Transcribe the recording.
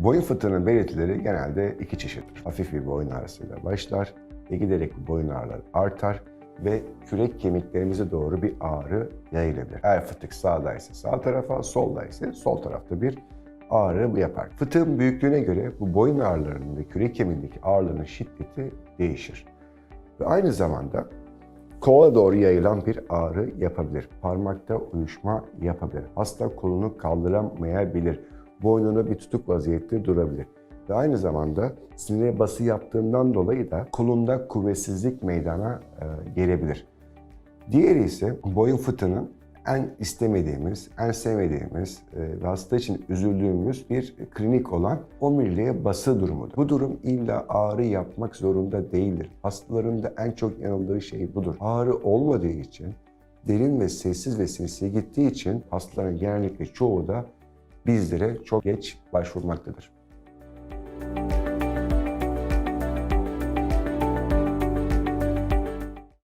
Boyun fıtığının belirtileri genelde iki çeşittir. Hafif bir boyun ağrısıyla başlar ve giderek bu boyun ağrıları artar ve kürek kemiklerimize doğru bir ağrı yayılabilir. Eğer fıtık sağdaysa sağ tarafa, soldaysa sol tarafta bir ağrı yapar. Fıtığın büyüklüğüne göre bu boyun ağrılarının ve kürek kemiğindeki ağrıların şiddeti değişir. Ve aynı zamanda kola doğru yayılan bir ağrı yapabilir. Parmakta uyuşma yapabilir. Hasta kolunu kaldıramayabilir. Boynunu bir tutuk vaziyette durabilir. Ve aynı zamanda sinire bası yaptığından dolayı da kolunda kuvvetsizlik meydana e, gelebilir. Diğeri ise boyun fıtığının en istemediğimiz, en sevmediğimiz e, ve hasta için üzüldüğümüz bir klinik olan omuriliğe bası durumudur. Bu durum illa ağrı yapmak zorunda değildir. Hastaların da en çok yanıldığı şey budur. Ağrı olmadığı için, derin ve sessiz ve sinsiye gittiği için hastaların genellikle çoğu da bizlere çok geç başvurmaktadır.